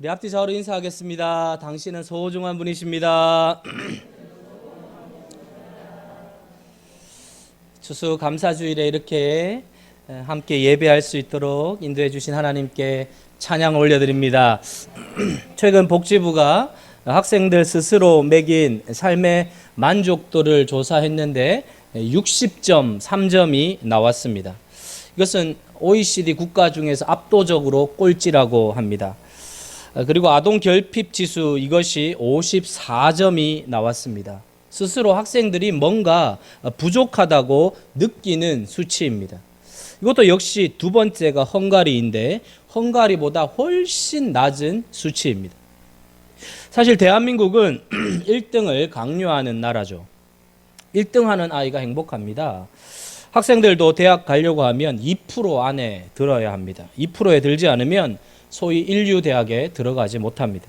우리 앞뒤 좌우로 인사하겠습니다. 당신은 소중한 분이십니다. 추수 감사주일에 이렇게 함께 예배할 수 있도록 인도해 주신 하나님께 찬양 올려드립니다. 최근 복지부가 학생들 스스로 매긴 삶의 만족도를 조사했는데 60.3점이 나왔습니다. 이것은 OECD 국가 중에서 압도적으로 꼴찌라고 합니다. 어, 그리고 아동 결핍 지수 이것이 54점이 나왔습니다. 스스로 학생들이 뭔가 부족하다고 느끼는 수치입니다. 이것도 역시 두 번째가 헝가리인데 헝가리보다 훨씬 낮은 수치입니다. 사실 대한민국은 1등을 강요하는 나라죠. 1등 하는 아이가 행복합니다. 학생들도 대학 가려고 하면 2% 안에 들어야 합니다. 2%에 들지 않으면 소위 인류 대학에 들어가지 못합니다.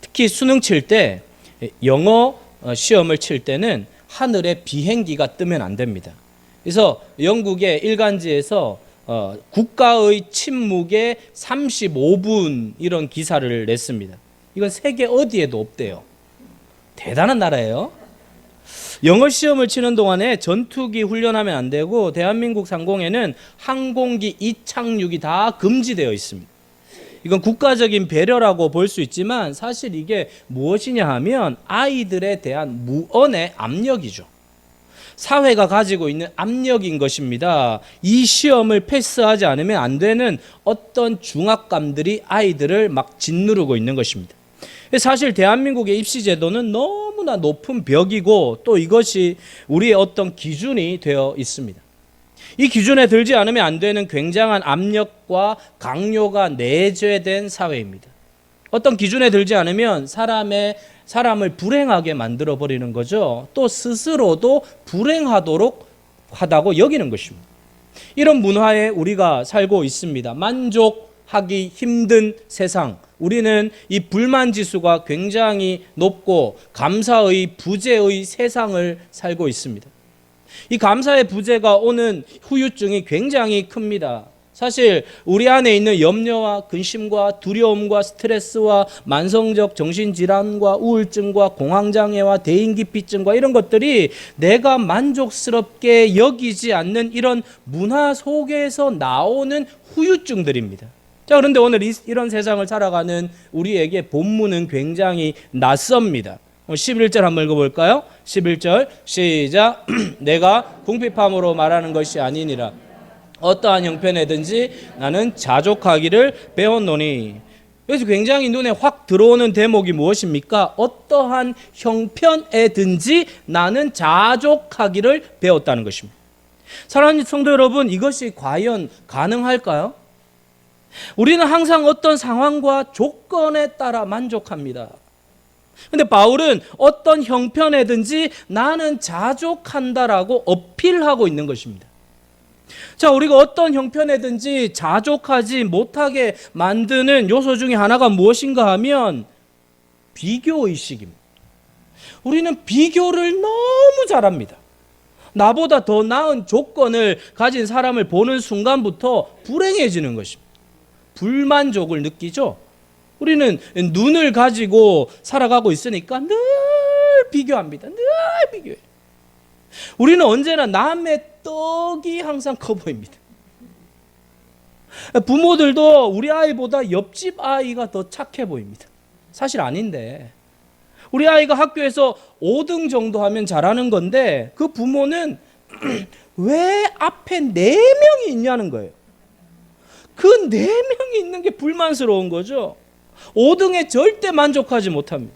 특히 수능 칠 때 영어 어, 시험을 칠 때는 하늘에 비행기가 뜨면 안 됩니다. 그래서 영국의 일간지에서 어, 국가의 침묵에 35분 이런 기사를 냈습니다. 이건 세계 어디에도 없대요. 대단한 나라예요. 영어 시험을 치는 동안에 전투기 훈련하면 안 되고 대한민국 상공에는 항공기 이착륙이 다 금지되어 있습니다. 이건 국가적인 배려라고 볼 수 있지만 사실 이게 무엇이냐 하면 아이들에 대한 무언의 압력이죠. 사회가 가지고 있는 압력인 것입니다. 이 시험을 패스하지 않으면 안 되는 어떤 중압감들이 아이들을 막 짓누르고 있는 것입니다. 사실 대한민국의 입시 제도는 너무나 높은 벽이고 또 이것이 우리의 어떤 기준이 되어 있습니다. 이 기준에 들지 않으면 안 되는 굉장한 압력과 강요가 내재된 사회입니다. 어떤 기준에 들지 않으면 사람의 사람을 불행하게 만들어 버리는 거죠. 또 스스로도 불행하도록 하다고 여기는 것입니다. 이런 문화에 우리가 살고 있습니다. 만족하기 힘든 세상. 우리는 이 불만 지수가 굉장히 높고 감사의 부재의 세상을 살고 있습니다. 이 감사의 부재가 오는 후유증이 굉장히 큽니다. 사실 우리 안에 있는 염려와 근심과 두려움과 스트레스와 만성적 정신질환과 우울증과 공황장애와 대인기피증과 이런 것들이 내가 만족스럽게 여기지 않는 이런 문화 속에서 나오는 후유증들입니다. 자, 그런데 오늘 이, 이런 세상을 살아가는 우리에게 본문은 굉장히 낯섭니다. 11절 한번 읽어볼까요? 11절 시작 내가 궁핍함으로 말하는 것이 아니니라 어떠한 형편에든지 나는 자족하기를 배웠노니 여기서 굉장히 눈에 확 들어오는 대목이 무엇입니까? 어떠한 형편에든지 나는 자족하기를 배웠다는 것입니다. 사랑하는 성도 여러분, 이것이 과연 가능할까요? 우리는 항상 어떤 상황과 조건에 따라 만족합니다. 근데 바울은 어떤 형편에든지 나는 자족한다라고 어필하고 있는 것입니다. 자, 우리가 어떤 형편에든지 자족하지 못하게 만드는 요소 중에 하나가 무엇인가 하면 비교 의식입니다. 우리는 비교를 너무 잘합니다. 나보다 더 나은 조건을 가진 사람을 보는 순간부터 불행해지는 것입니다. 불만족을 느끼죠. 우리는 눈을 가지고 살아가고 있으니까 늘 비교합니다. 늘 비교해. 우리는 언제나 남의 떡이 항상 커 보입니다. 부모들도 우리 아이보다 옆집 아이가 더 착해 보입니다. 사실 아닌데. 우리 아이가 학교에서 5등 정도 하면 잘하는 건데 그 부모는 왜 앞에 4명이 있냐는 거예요. 그 4명이 있는 게 불만스러운 거죠. 5등에 절대 만족하지 못합니다.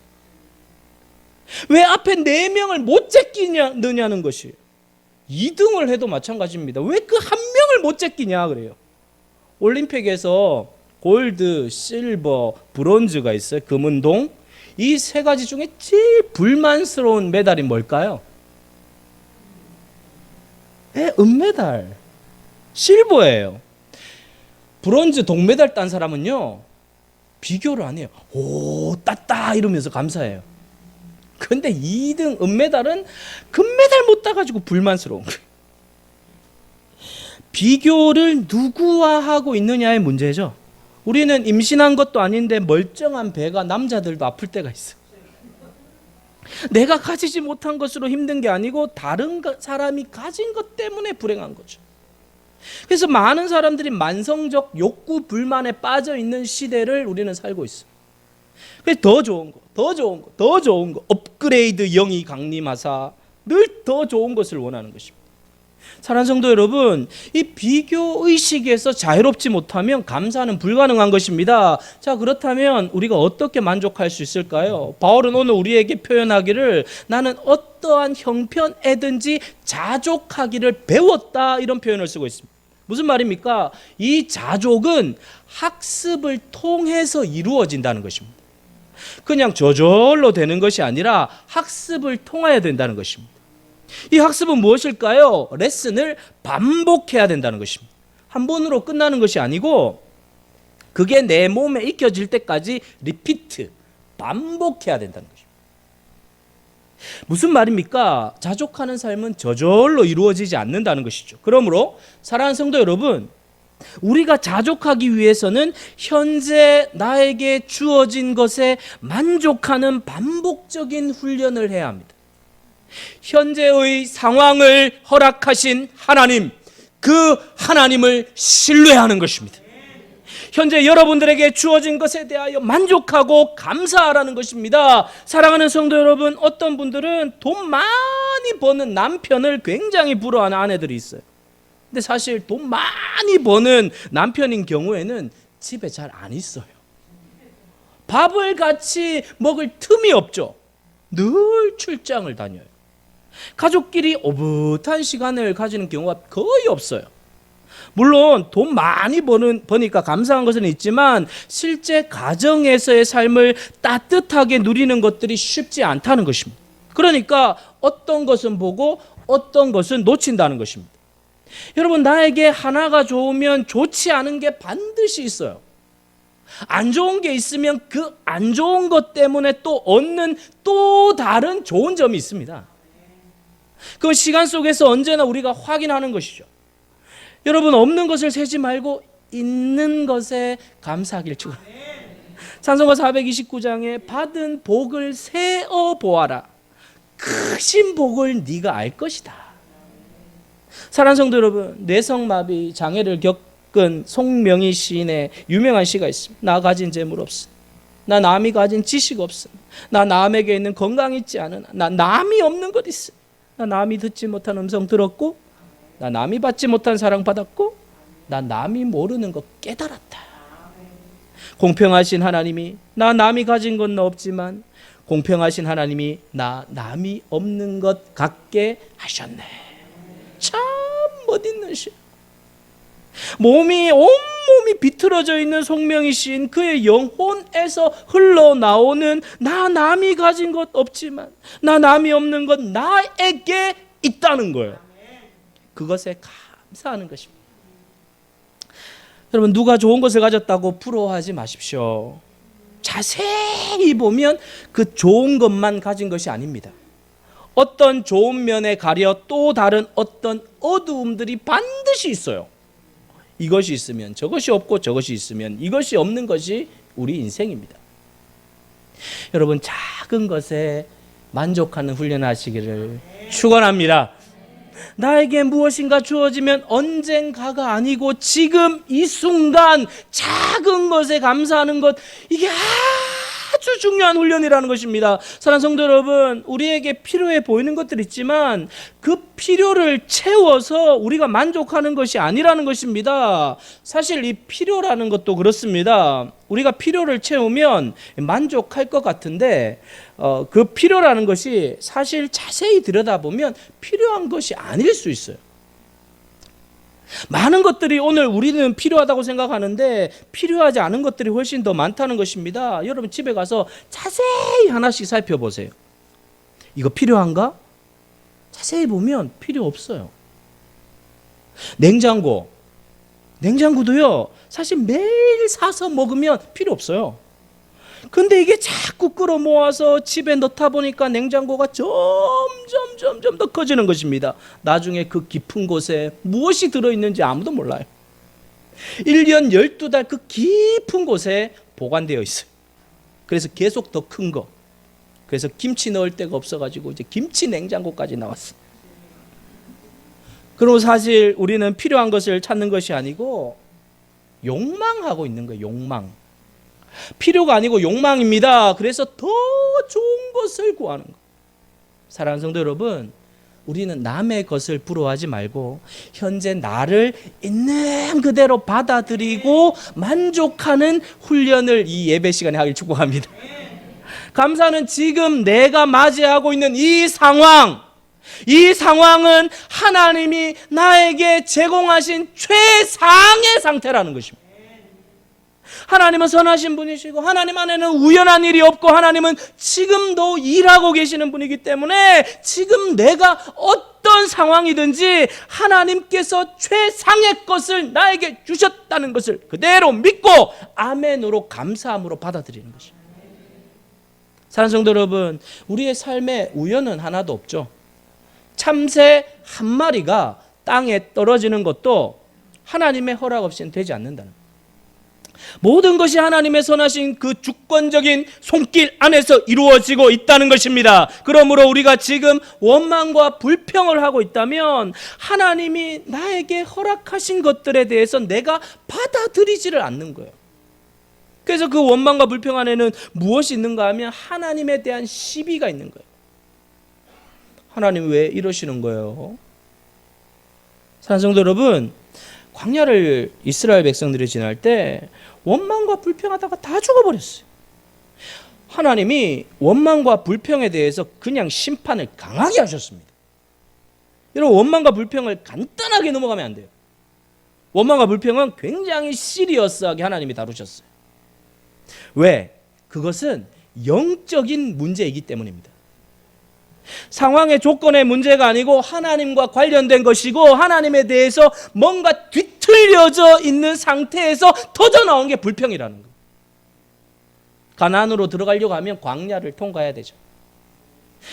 왜 앞에 4명을 못 제끼느냐는 것이에요. 2등을 해도 마찬가지입니다. 왜 그 한 명을 못 제끼냐 그래요. 올림픽에서 골드, 실버, 브론즈가 있어요. 금은동. 이 세 가지 중에 제일 불만스러운 메달이 뭘까요? 네, 은메달. 실버예요. 브론즈 동메달 딴 사람은요. 비교를 안 해요. 오, 따따 이러면서 감사해요. 근데 2등 은메달은 금메달 못 따가지고 불만스러운 거예요. 비교를 누구와 하고 있느냐의 문제죠. 우리는 임신한 것도 아닌데 멀쩡한 배가 남자들도 아플 때가 있어. 내가 가지지 못한 것으로 힘든 게 아니고 다른 가- 사람이 가진 것 때문에 불행한 거죠. 그래서 많은 사람들이 만성적 욕구 불만에 빠져 있는 시대를 우리는 살고 있어. 그래서 더 좋은 거, 더 좋은 거, 더 좋은 거, 업그레이드 영이 강림하사 늘 더 좋은 것을 원하는 것입니다. 사랑하는 성도 여러분, 이 비교 의식에서 자유롭지 못하면 감사는 불가능한 것입니다. 자, 그렇다면 우리가 어떻게 만족할 수 있을까요? 바울은 오늘 우리에게 표현하기를 나는 어떠한 형편에든지 자족하기를 배웠다 이런 표현을 쓰고 있습니다. 무슨 말입니까? 이 자족은 학습을 통해서 이루어진다는 것입니다. 그냥 저절로 되는 것이 아니라 학습을 통해야 된다는 것입니다. 이 학습은 무엇일까요? 레슨을 반복해야 된다는 것입니다. 한 번으로 끝나는 것이 아니고 그게 내 몸에 익혀질 때까지 리피트 반복해야 된다는 것입니다. 무슨 말입니까? 자족하는 삶은 저절로 이루어지지 않는다는 것이죠. 그러므로 사랑하는 성도 여러분, 우리가 자족하기 위해서는 현재 나에게 주어진 것에 만족하는 반복적인 훈련을 해야 합니다. 현재의 상황을 허락하신 하나님, 그 하나님을 신뢰하는 것입니다. 현재 여러분들에게 주어진 것에 대하여 만족하고 감사하라는 것입니다. 사랑하는 성도 여러분, 어떤 분들은 돈 많이 버는 남편을 굉장히 부러워하는 아내들이 있어요. 근데 사실 돈 많이 버는 남편인 경우에는 집에 잘 안 있어요. 밥을 같이 먹을 틈이 없죠. 늘 출장을 다녀요. 가족끼리 오붓한 시간을 가지는 경우가 거의 없어요. 물론 돈 많이 버는 버니까 감사한 것은 있지만 실제 가정에서의 삶을 따뜻하게 누리는 것들이 쉽지 않다는 것입니다. 그러니까 어떤 것은 보고 어떤 것은 놓친다는 것입니다. 여러분 나에게 하나가 좋으면 좋지 않은 게 반드시 있어요. 안 좋은 게 있으면 그 안 좋은 것 때문에 또 얻는 또 다른 좋은 점이 있습니다. 그 시간 속에서 언제나 우리가 확인하는 것이죠. 여러분 없는 것을 세지 말고 있는 것에 감사하길 축원합니다. 찬송가 429장에 받은 복을 세어 보아라. 크신 복을 네가 알 것이다. 사랑하는 성도 여러분, 뇌성마비 장애를 겪은 송명희 시인의 유명한 시가 있습니다. 나 가진 재물 없음. 나 남이 가진 지식 없음. 나 남에게 있는 건강 있지 않으나. 나 남이 없는 것 있음. 나 남이 듣지 못한 음성 들었고 나 남이 받지 못한 사랑 받았고 나 남이 모르는 것 깨달았다. 공평하신 하나님이 나 남이 가진 건 없지만 공평하신 하나님이 나 남이 없는 것 같게 하셨네. 참 멋있는 시. 몸이 온몸이 비틀어져 있는 시인 그의 영혼에서 흘러나오는 나 남이 가진 것 없지만 나 남이 없는 것 나에게 있다는 거예요. 그것에 감사하는 것입니다. 여러분 누가 좋은 것을 가졌다고 부러워하지 마십시오. 자세히 보면 그 좋은 것만 가진 것이 아닙니다. 어떤 좋은 면에 가려 또 다른 어떤 어두움들이 반드시 있어요. 이것이 있으면 저것이 없고 저것이 있으면 이것이 없는 것이 우리 인생입니다. 여러분 작은 것에 만족하는 훈련하시기를 축원합니다. 나에게 무엇인가 주어지면 언젠가가 아니고 지금 이 순간 작은 것에 감사하는 것. 이게 아 주 중요한 훈련이라는 것입니다. 사랑하는 성도 여러분, 우리에게 필요해 보이는 것들 있지만 그 필요를 채워서 우리가 만족하는 것이 아니라는 것입니다. 사실 이 필요라는 것도 그렇습니다. 우리가 필요를 채우면 만족할 것 같은데 어, 그 필요라는 것이 사실 자세히 들여다보면 필요한 것이 아닐 수 있어요. 많은 것들이 오늘 우리는 필요하다고 생각하는데 필요하지 않은 것들이 훨씬 더 많다는 것입니다. 여러분 집에 가서 자세히 하나씩 살펴보세요. 이거 필요한가? 자세히 보면 필요 없어요. 냉장고. 냉장고도요. 사실 매일 사서 먹으면 필요 없어요. 근데 이게 자꾸 끌어 모아서 집에 넣다 보니까 냉장고가 점점 점점 더 커지는 것입니다. 나중에 그 깊은 곳에 무엇이 들어 있는지 아무도 몰라요. 1년 12달 그 깊은 곳에 보관되어 있어요. 그래서 계속 더 큰 거. 그래서 김치 넣을 데가 없어가지고 이제 김치 냉장고까지 나왔어. 그리고 사실 우리는 필요한 것을 찾는 것이 아니고 욕망하고 있는 거예요. 욕망. 필요가 아니고 욕망입니다. 그래서 더 좋은 것을 구하는 거. 사랑하는 성도 여러분, 우리는 남의 것을 부러워하지 말고 현재 나를 있는 그대로 받아들이고 만족하는 훈련을 이 예배 시간에 하길 축복합니다. 감사는 지금 내가 맞이하고 있는 이 상황, 이 상황은 하나님이 나에게 제공하신 최상의 상태라는 것입니다. 하나님은 선하신 분이시고 하나님 안에는 우연한 일이 없고 하나님은 지금도 일하고 계시는 분이기 때문에 지금 내가 어떤 상황이든지 하나님께서 최상의 것을 나에게 주셨다는 것을 그대로 믿고 아멘으로 감사함으로 받아들이는 것입니다. 사랑하는 성도 여러분, 우리의 삶에 우연은 하나도 없죠. 참새 한 마리가 땅에 떨어지는 것도 하나님의 허락 없이는 되지 않는다는. 모든 것이 하나님의 선하신 그 주권적인 손길 안에서 이루어지고 있다는 것입니다. 그러므로 우리가 지금 원망과 불평을 하고 있다면 하나님이 나에게 허락하신 것들에 대해서 내가 받아들이지를 않는 거예요. 그래서 그 원망과 불평 안에는 무엇이 있는가 하면 하나님에 대한 시비가 있는 거예요. 하나님 왜 이러시는 거예요? 산성도 여러분, 광야를 이스라엘 백성들이 지날 때 원망과 불평하다가 다 죽어버렸어요. 하나님이 원망과 불평에 대해서 그냥 심판을 강하게 하셨습니다. 여러분 원망과 불평을 간단하게 넘어가면 안 돼요. 원망과 불평은 굉장히 시리어스하게 하나님이 다루셨어요. 왜? 그것은 영적인 문제이기 때문입니다. 상황의 조건의 문제가 아니고 하나님과 관련된 것이고 하나님에 대해서 뭔가 뒤틀려져 있는 상태에서 터져 나온 게 불평이라는 거예요. 가나안으로 들어가려고 하면 광야를 통과해야 되죠.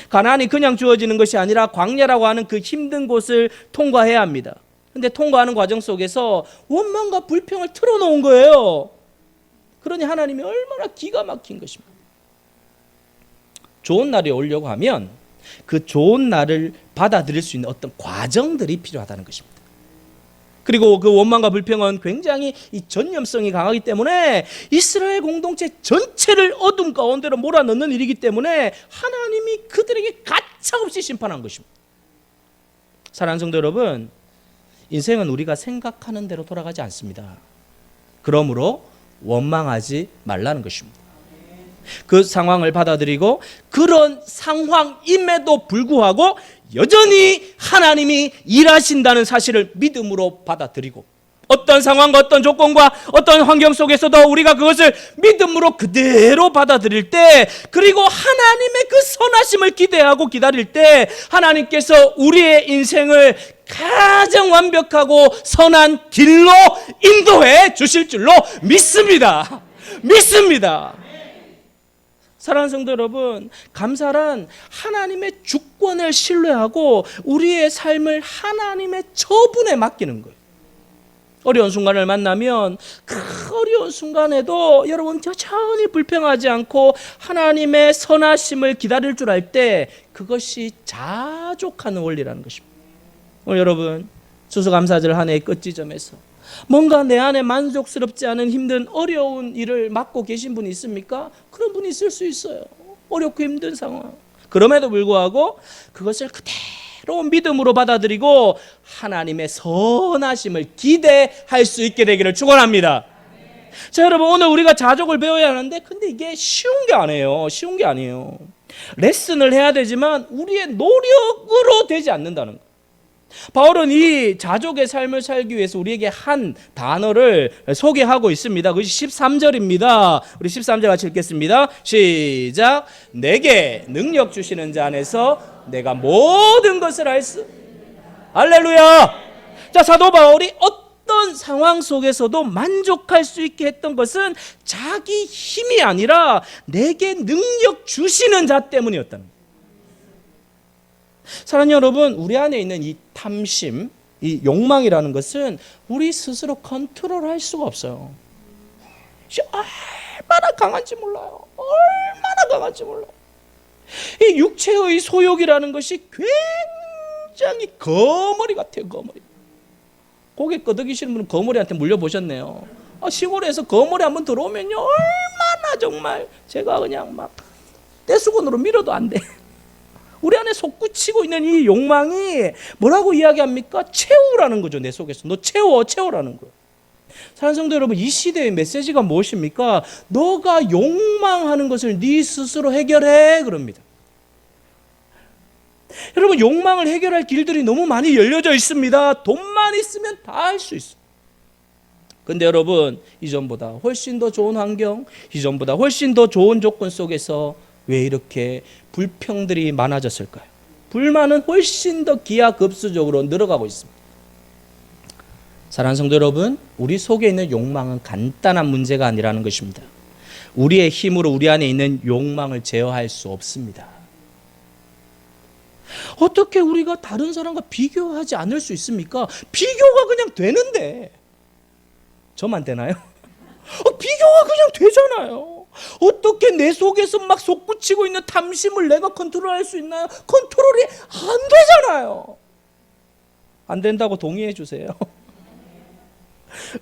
가나안이 그냥 주어지는 것이 아니라 광야라고 하는 그 힘든 곳을 통과해야 합니다. 근데 통과하는 과정 속에서 원망과 불평을 틀어놓은 거예요. 그러니 하나님이 얼마나 기가 막힌 것입니다. 좋은 날이 오려고 하면 그 좋은 날을 받아들일 수 있는 어떤 과정들이 필요하다는 것입니다. 그리고 그 원망과 불평은 굉장히 이 전념성이 강하기 때문에 이스라엘 공동체 전체를 어둠 가운데로 몰아넣는 일이기 때문에 하나님이 그들에게 가차없이 심판한 것입니다. 사랑하는 성도 여러분, 인생은 우리가 생각하는 대로 돌아가지 않습니다. 그러므로 원망하지 말라는 것입니다. 그 상황을 받아들이고 그런 상황임에도 불구하고 여전히 하나님이 일하신다는 사실을 믿음으로 받아들이고 어떤 상황과 어떤 조건과 어떤 환경 속에서도 우리가 그것을 믿음으로 그대로 받아들일 때 그리고 하나님의 그 선하심을 기대하고 기다릴 때 하나님께서 우리의 인생을 가장 완벽하고 선한 길로 인도해 주실 줄로 믿습니다. 믿습니다. 사랑하는 성도 여러분, 감사란 하나님의 주권을 신뢰하고 우리의 삶을 하나님의 처분에 맡기는 거예요. 어려운 순간을 만나면 그 어려운 순간에도 여러분 여전히 불평하지 않고 하나님의 선하심을 기다릴 줄 알 때 그것이 자족하는 원리라는 것입니다. 오늘 여러분 수수감사절 한 해의 끝 지점에서 뭔가 내 안에 만족스럽지 않은 힘든 어려운 일을 맡고 계신 분이 있습니까? 그런 분이 있을 수 있어요. 어렵고 힘든 상황. 그럼에도 불구하고 그것을 그대로 믿음으로 받아들이고 하나님의 선하심을 기대할 수 있게 되기를 축원합니다. 자, 여러분 오늘 우리가 자족을 배워야 하는데 근데 이게 쉬운 게 아니에요. 쉬운 게 아니에요. 레슨을 해야 되지만 우리의 노력으로 되지 않는다는 거. 바울은 이 자족의 삶을 살기 위해서 우리에게 한 단어를 소개하고 있습니다. 그것이 13절입니다. 우리 13절 같이 읽겠습니다. 시작. 내게 능력 주시는 자 안에서 내가 모든 것을 할 수. 할렐루야. 자, 사도 바울이 어떤 상황 속에서도 만족할 수 있게 했던 것은 자기 힘이 아니라 내게 능력 주시는 자 때문이었답니다. 사랑하는 여러분, 우리 안에 있는 이 탐심, 이 욕망이라는 것은 우리 스스로 컨트롤할 수가 없어요. 씨, 얼마나 강한지 몰라요. 얼마나 강한지 몰라요. 이 육체의 소욕이라는 것이 굉장히 거머리 같아요. 거머리. 고개 끄덕이시는 분은 거머리한테 물려보셨네요. 아, 시골에서 거머리 한번 들어오면요 얼마나 정말 제가 그냥 막 떼수건으로 밀어도 안 돼. 우리 안에 솟구치고 있는 이 욕망이 뭐라고 이야기합니까? 채우라는 거죠 내 속에서. 너 채워 채우라는 거. 사랑하는 성도 여러분, 이 시대의 메시지가 무엇입니까? 너가 욕망하는 것을 네 스스로 해결해 그럽니다. 여러분 욕망을 해결할 길들이 너무 많이 열려져 있습니다. 돈만 있으면 다 할 수 있어. 근데 여러분 이전보다 훨씬 더 좋은 환경, 이전보다 훨씬 더 좋은 조건 속에서 왜 이렇게 불평들이 많아졌을까요? 불만은 훨씬 더 기하급수적으로 늘어가고 있습니다. 사랑하는 성도 여러분, 우리 속에 있는 욕망은 간단한 문제가 아니라는 것입니다. 우리의 힘으로 우리 안에 있는 욕망을 제어할 수 없습니다. 어떻게 우리가 다른 사람과 비교하지 않을 수 있습니까? 비교가 그냥 되는데 저만 되나요? 어, 비교가 그냥 되잖아요. 어떻게 내 속에서 막 솟구치고 있는 탐심을 내가 컨트롤할 수 있나요? 컨트롤이 안 되잖아요. 안 된다고 동의해 주세요.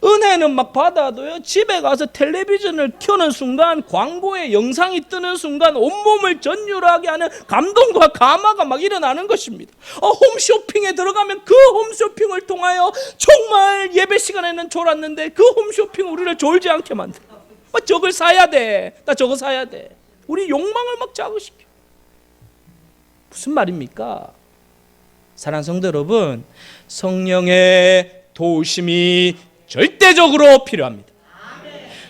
은혜는 막 받아도요 집에 가서 텔레비전을 켜는 순간 광고의 영상이 뜨는 순간 온몸을 전율하게 하는 감동과 감화가 막 일어나는 것입니다 어, 홈쇼핑에 들어가면 그 홈쇼핑을 통하여 정말 예배 시간에는 졸았는데 그 홈쇼핑 우리를 졸지 않게 만들어 어, 저걸 사야 돼 나 저거 사야 돼 우리 욕망을 막 자극시켜 무슨 말입니까 사랑하는 성도 여러분 성령의 도우심이 절대적으로 필요합니다.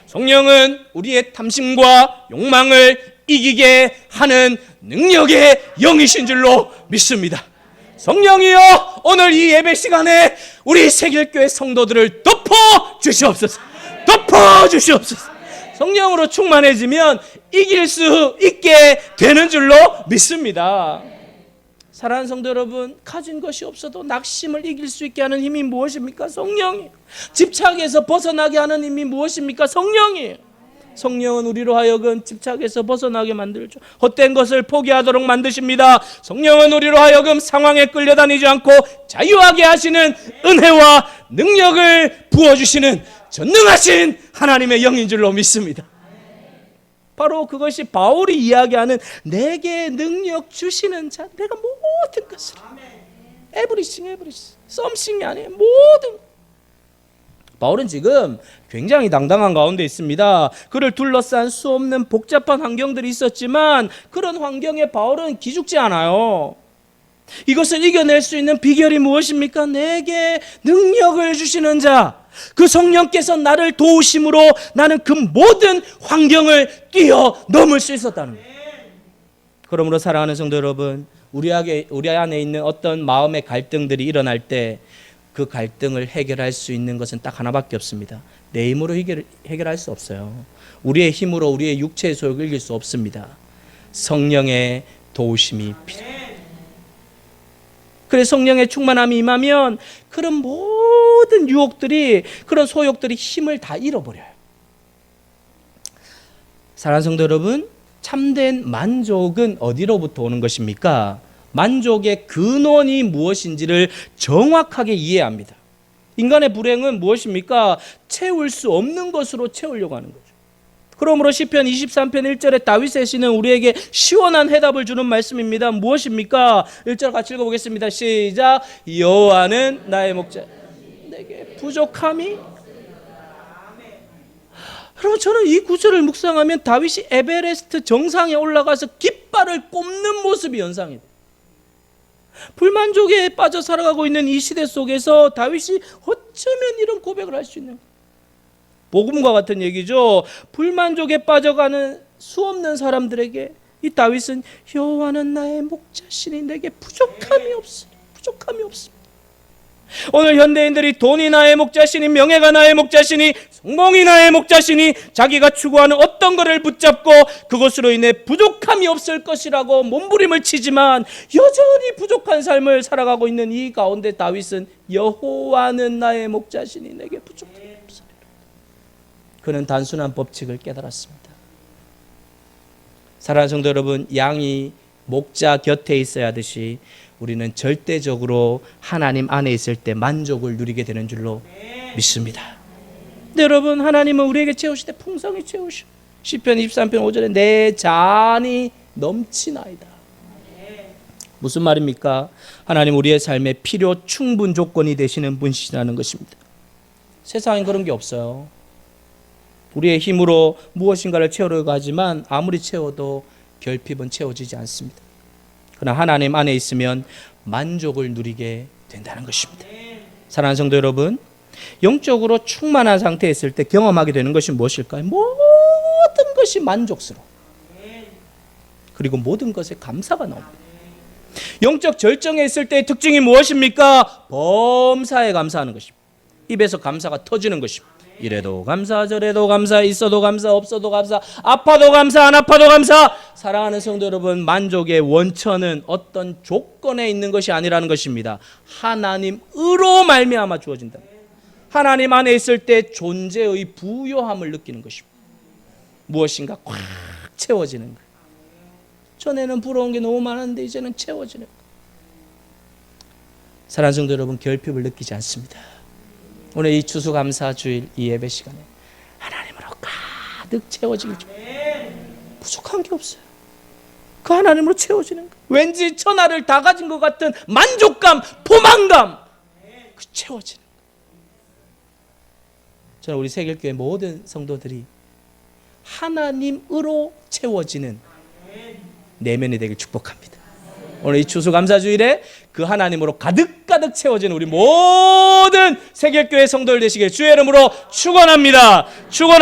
성령은 우리의 탐심과 욕망을 이기게 하는 능력의 영이신 줄로 믿습니다. 성령이여 오늘 이 예배 시간에 우리 세길교회 성도들을 덮어 주시옵소서. 덮어 주시옵소서. 성령으로 충만해지면 이길 수 있게 되는 줄로 믿습니다. 사랑하는 성도 여러분, 가진 것이 없어도 낙심을 이길 수 있게 하는 힘이 무엇입니까? 성령이. 집착에서 벗어나게 하는 힘이 무엇입니까? 성령이. 성령은 우리로 하여금 집착에서 벗어나게 만들죠. 헛된 것을 포기하도록 만드십니다. 성령은 우리로 하여금 상황에 끌려다니지 않고 자유하게 하시는 은혜와 능력을 부어주시는 전능하신 하나님의 영인 줄로 믿습니다. 바로 그것이 바울이 이야기하는 내게 능력 주시는 자 내가 모든 것을 에브리싱 에브리싱 썸씽이 아니에요 모든 바울은 지금 굉장히 당당한 가운데 있습니다. 그를 둘러싼 수 없는 복잡한 환경들이 있었지만 그런 환경에 바울은 기죽지 않아요. 이것을 이겨낼 수 있는 비결이 무엇입니까? 내게 능력을 주시는 자. 그 성령께서 나를 도우심으로 나는 그 모든 환경을 뛰어 넘을 수 있었다는. 그러므로 사랑하는 성도 여러분, 우리 안에, 우리 안에 있는 어떤 마음의 갈등들이 일어날 때 그 갈등을 해결할 수 있는 것은 딱 하나밖에 없습니다. 내 힘으로 해결, 해결할 수 없어요. 우리의 힘으로 우리의 육체의 소욕을 이길 수 없습니다. 성령의 도우심이 필요해요. 그래서 성령의 충만함이 임하면 그런 모든 유혹들이 그런 소욕들이 힘을 다 잃어버려요. 사랑하는 성도 여러분, 참된 만족은 어디로부터 오는 것입니까? 만족의 근원이 무엇인지를 정확하게 이해합니다. 인간의 불행은 무엇입니까? 채울 수 없는 것으로 채우려고 하는 거죠. 그러므로 시편 23편 1절에 다윗의 시는 우리에게 시원한 해답을 주는 말씀입니다. 무엇입니까? 1절 같이 읽어보겠습니다. 시작. 여호와는 나의 목자. 내게 부족함이 여러분 저는 이 구절을 묵상하면 다윗이 에베레스트 정상에 올라가서 깃발을 꼽는 모습이 연상이. 불만족에 빠져 살아가고 있는 이 시대 속에서 다윗이 어쩌면 이런 고백을 할 수 있는 복음과 같은 얘기죠. 불만족에 빠져가는 수 없는 사람들에게 이 다윗은 여호와는 나의 목자시니 내게 부족함이 없으니 부족함이 없습니다. 오늘 현대인들이 돈이 나의 목자시니 명예가 나의 목자시니 성공이 나의 목자시니 자기가 추구하는 어떤 것을 붙잡고 그것으로 인해 부족함이 없을 것이라고 몸부림을 치지만 여전히 부족한 삶을 살아가고 있는 이 가운데 다윗은 여호와는 나의 목자시니 내게 없으리라. 그는 단순한 법칙을 깨달았습니다. 사랑하는 성도 여러분, 양이 목자 곁에 있어야 하듯이 우리는 절대적으로 하나님 안에 있을 때 만족을 누리게 되는 줄로 믿습니다. 근데 여러분, 하나님은 우리에게 채우실 때 풍성히 채우셔. 시편 23편 5절에 내 잔이 넘치나이다. 무슨 말입니까? 하나님 우리의 삶에 필요 충분 조건이 되시는 분이시라는 것입니다. 세상엔 그런 게 없어요. 우리의 힘으로 무엇인가를 채우려고 하지만 아무리 채워도 결핍은 채워지지 않습니다. 그러나 하나님 안에 있으면 만족을 누리게 된다는 것입니다. 사랑하는 성도 여러분, 영적으로 충만한 상태에 있을 때 경험하게 되는 것이 무엇일까요? 모든 것이 만족스러워. 그리고 모든 것에 감사가 나옵니다. 영적 절정에 있을 때의 특징이 무엇입니까? 범사에 감사하는 것입니다. 입에서 감사가 터지는 것입니다. 이래도 감사, 저래도 감사, 있어도 감사, 없어도 감사, 아파도 감사, 안 아파도 감사. 사랑하는 성도 여러분, 만족의 원천은 어떤 조건에 있는 것이 아니라는 것입니다. 하나님으로 말미암아 주어진다. 하나님 안에 있을 때 존재의 부요함을 느끼는 것입니다. 무엇인가 꽉 채워지는 것. 전에는 부러운 게 너무 많았는데 이제는 채워지는 것. 사랑하는 성도 여러분, 결핍을 느끼지 않습니다. 오늘 이 추수감사 주일 이 예배 시간에 하나님으로 가득 채워지길 좀 부족한 게 없어요. 그 하나님으로 채워지는 거. 왠지 천하를 다 가진 것 같은 만족감, 포만감, 그 채워지는 거. 저는 우리 세계교회 모든 성도들이 하나님으로 채워지는 내면이 되길 축복합니다. 오늘 이 추수감사주일에 그 하나님으로 가득가득 채워지는 우리 모든 세계교회 성도들 되시길 주의 이름으로 축원합니다. 축원